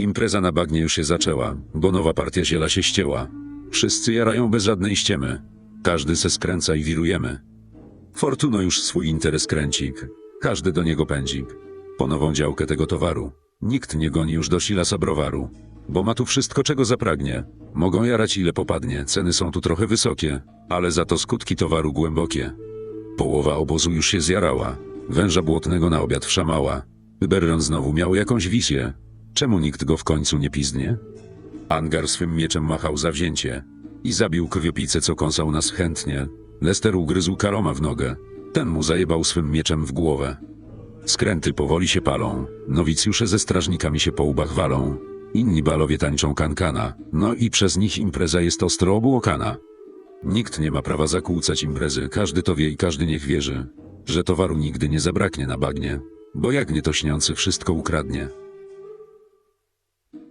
Impreza na bagnie już się zaczęła, bo nowa partia ziela się ścięła. Wszyscy jarają bez żadnej ściemy. Każdy se skręca i wirujemy. Fortuno już swój interes kręcik. Każdy do niego pędzik. Po nową działkę tego towaru. Nikt nie goni już do Silasa browaru. Bo ma tu wszystko, czego zapragnie. Mogą jarać ile popadnie, ceny są tu trochę wysokie, ale za to skutki towaru głębokie. Połowa obozu już się zjarała. Węża błotnego na obiad wszamała. Berron znowu miał jakąś wizję. Czemu nikt go w końcu nie pizdnie? Angar swym mieczem machał zawzięcie i zabił krwiopicę, co kąsał nas chętnie. Lester ugryzł Karoma w nogę. Ten mu zajebał swym mieczem w głowę. Skręty powoli się palą, nowicjusze ze strażnikami się po łbach walą. Inni balowie tańczą kankana, no i przez nich impreza jest ostro obłokana. Nikt nie ma prawa zakłócać imprezy, każdy to wie i każdy niech wierzy, że towaru nigdy nie zabraknie na bagnie, bo jak nie to śniący wszystko ukradnie.